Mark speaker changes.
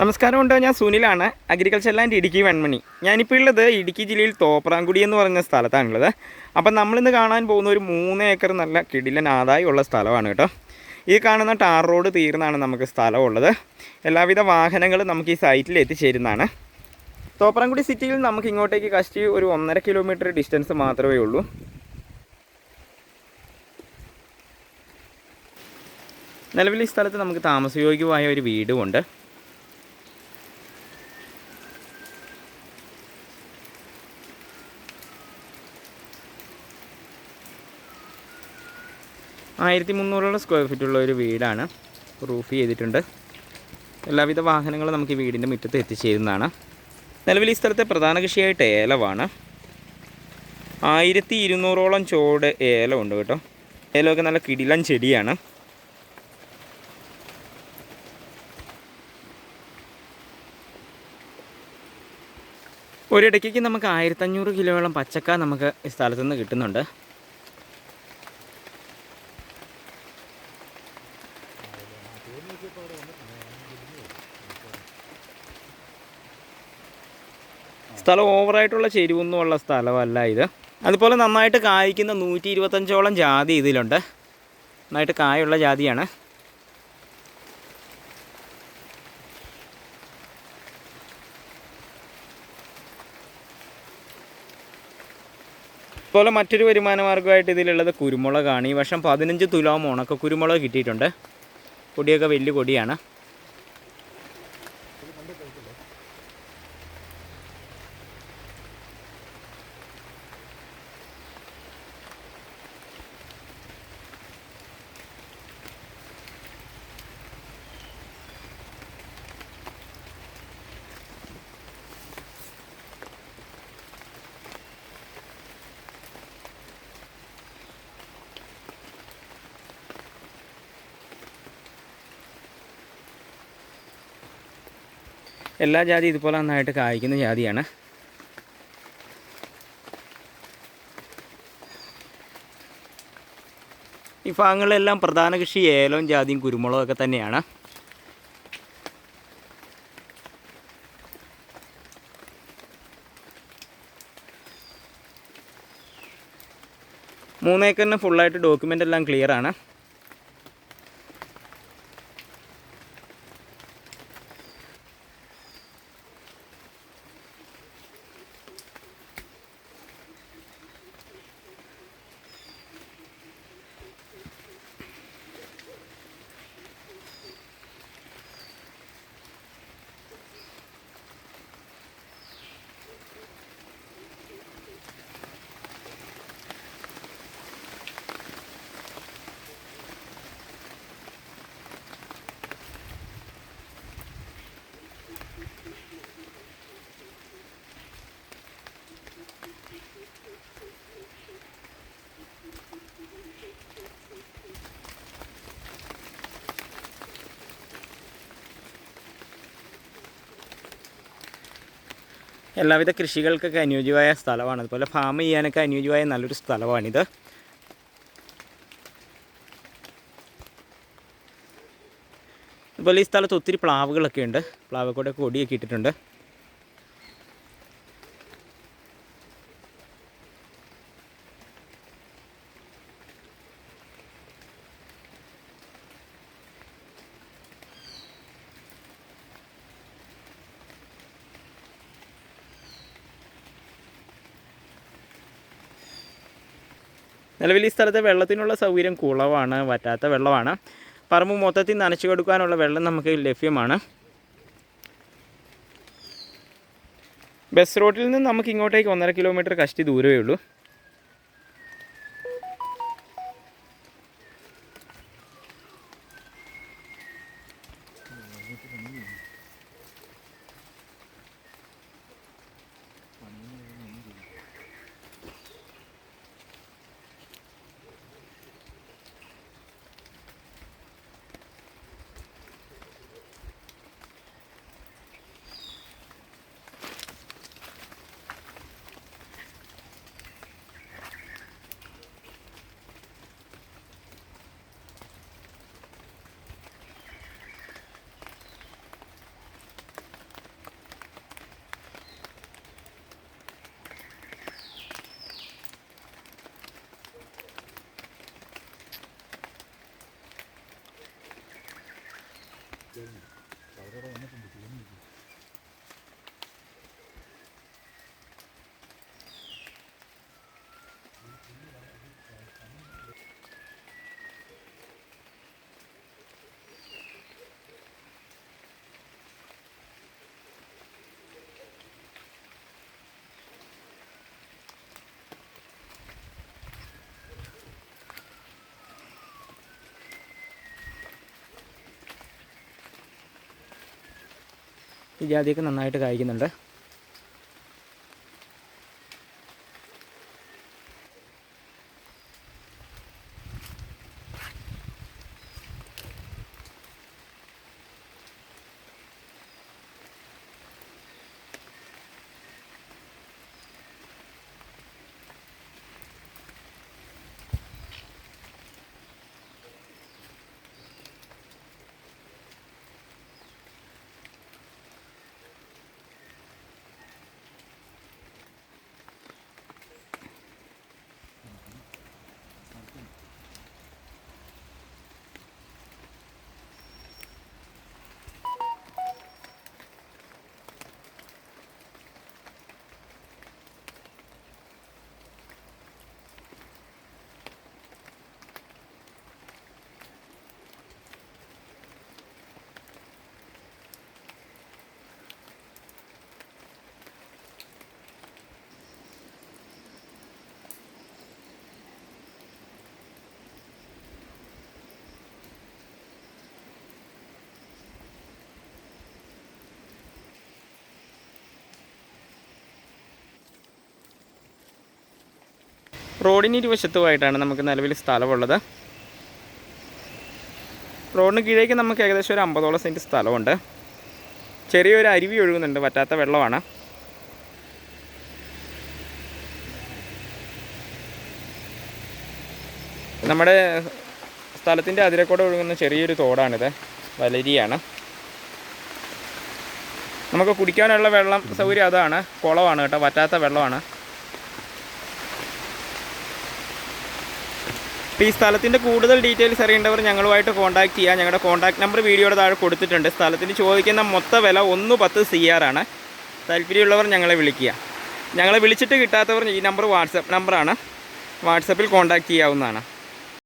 Speaker 1: നമസ്കാരം ഉണ്ടോ ഞാൻ സുനിലാണ് അഗ്രികൾച്ചർ ലാൻഡ് ഇടുക്കി വെൺമണി. ഞാനിപ്പോൾ ഉള്ളത് ഇടുക്കി ജില്ലയിൽ തോപ്രാങ്കുടി എന്ന് പറഞ്ഞ സ്ഥലത്താണുള്ളത് അപ്പം നമ്മളിന്ന് കാണാൻ പോകുന്ന ഒരു മൂന്ന് ഏക്കർ നല്ല കിടിലൻ ആദായമുള്ള സ്ഥലമാണ് കേട്ടോ. ഈ കാണുന്ന ടാർ റോഡ് തീർന്നാണ് നമുക്ക് സ്ഥലമുള്ളത്. എല്ലാവിധ വാഹനങ്ങളും നമുക്ക് ഈ സൈറ്റിൽ എത്തിച്ചേരുന്നതാണ്. തോപ്രാങ്കുടി സിറ്റിയിൽ നമുക്ക് ഇങ്ങോട്ടേക്ക് കഷ്ടി ഒരു ഒന്നര കിലോമീറ്റർ ഡിസ്റ്റൻസ് മാത്രമേ ഉള്ളൂ. നിലവിൽ ഈ സ്ഥലത്ത് നമുക്ക് താമസയോഗ്യമായ ഒരു വീടുമുണ്ട്. ആയിരത്തി മുന്നൂറോളം സ്ക്വയർ ഫീറ്റുള്ള ഒരു വീടാണ്. റൂഫ് ചെയ്തിട്ടുണ്ട്. എല്ലാവിധ വാഹനങ്ങളും നമുക്ക് ഈ വീടിന്റെ മുറ്റത്ത് എത്തിച്ചേരുന്നതാണ്. നിലവിൽ ഈ സ്ഥലത്തെ പ്രധാന കൃഷിയായിട്ട് ഏലമാണ് ആയിരത്തി ഇരുന്നൂറോളം ചോട് ഏലമുണ്ട് കേട്ടോ. ഏലമൊക്കെ നല്ല കിടിലൻ ചെടിയാണ്. ഒരിടയ്ക്ക് നമുക്ക് ആയിരത്തഞ്ഞൂറ് കിലോയോളം പച്ചക്ക നമുക്ക് ഈ സ്ഥലത്തു നിന്ന് കിട്ടുന്നുണ്ട്. സ്ഥലം ഓവറായിട്ടുള്ള ചെരിവൊന്നുമുള്ള സ്ഥലമല്ല ഇത്. അതുപോലെ നന്നായിട്ട് കായ്ക്കുന്ന നൂറ്റി ഇരുപത്തഞ്ചോളം ജാതി ഇതിലുണ്ട്. നന്നായിട്ട് കായുള്ള ജാതിയാണ്. അതുപോലെ മറ്റൊരു വരുമാന മാർഗമായിട്ട് ഇതിലുള്ളത് കുരുമുളകാണ്. ഈ വർഷം പതിനഞ്ച് തുലാം ഉണക്ക കുരുമുളക് കിട്ടിയിട്ടുണ്ട്. കൊടിയൊക്കെ വലിയ കൊടിയാണ്. എല്ലാ ജാതി ഇതുപോലെ നന്നായിട്ട് കായ്ക്കുന്ന ജാതിയാണ്. ഈ ഭാഗങ്ങളിലെല്ലാം പ്രധാന കൃഷി ഏലവും ജാതിയും കുരുമുളകും ഒക്കെ തന്നെയാണ്. മൂന്നേക്കറിന് ഫുള്ളായിട്ട് ഡോക്യുമെന്റ് എല്ലാം ക്ലിയർ എല്ലാവിധ കൃഷികൾക്കൊക്കെ അനുയോജ്യമായ സ്ഥലമാണ്. അതുപോലെ ഫാം ചെയ്യാനൊക്കെ അനുയോജ്യമായ നല്ലൊരു സ്ഥലമാണിത്. അതുപോലെ ഈ സ്ഥലത്ത് ഒത്തിരി പ്ലാവുകളൊക്കെ ഉണ്ട്. പ്ലാവ് കൂടെ കൊടിയൊക്കെ ഇട്ടിട്ടുണ്ട്. നിലവിൽ ഈ സ്ഥലത്ത് വെള്ളത്തിനുള്ള സൗകര്യം കുളവാണ് വറ്റാത്ത വെള്ളമാണ്. പറമ്പ് മൊത്തത്തിൽ നനച്ചു കൊടുക്കാനുള്ള വെള്ളം നമുക്ക് ലഭ്യമാണ്. ബസ് റോഡിൽ നിന്ന് നമുക്ക് ഇങ്ങോട്ടേക്ക് ഒന്നര കിലോമീറ്റർ കഷ്ടി ദൂരമേ ഉള്ളൂ. 找到了那个母的秘密。ജാതിയൊക്കെ നന്നായിട്ട് കായ്ക്കുന്നുണ്ട്. റോഡിന് ഇരുവശത്തുമായിട്ടാണ് നമുക്ക് നിലവിൽ സ്ഥലമുള്ളത്. റോഡിന് കീഴേക്ക് നമുക്ക് ഏകദേശം ഒരു അമ്പതോളം സെന്റ് സ്ഥലമുണ്ട്. ചെറിയൊരു അരുവി ഒഴുകുന്നുണ്ട് പറ്റാത്ത വെള്ളമാണ്. നമ്മുടെ സ്ഥലത്തിന്റെ അതിരക്കൂടെ ഒഴുകുന്ന ചെറിയൊരു തോടാണിത് വലരിയാണ്. നമുക്ക് കുടിക്കാനുള്ള വെള്ളം സൗകര്യം അതാണ് കുളമാണ് കേട്ടോ വറ്റാത്ത വെള്ളമാണ്. അപ്പോൾ ഈ സ്ഥലത്തിന്റെ കൂടുതൽ ഡീറ്റെയിൽസ് അറിയേണ്ടവർ ഞങ്ങളുമായിട്ട് കോൺടാക്ട് ചെയ്യുക ഞങ്ങളുടെ കോൺടാക്ട് നമ്പർ വീഡിയോയുടെ താഴെ കൊടുത്തിട്ടുണ്ട്. സ്ഥലത്തിന് ചോദിക്കുന്ന മൊത്ത വില ഒന്ന് പത്ത് സി ആർ ആണ്. താല്പര്യമുള്ളവർ ഞങ്ങളെ വിളിക്കുക. ഞങ്ങളെ വിളിച്ചിട്ട് കിട്ടാത്തവർ ഈ നമ്പർ വാട്സപ്പ് നമ്പറാണ്. വാട്സപ്പിൽ കോൺടാക്ട് ചെയ്യാവുന്നതാണ്.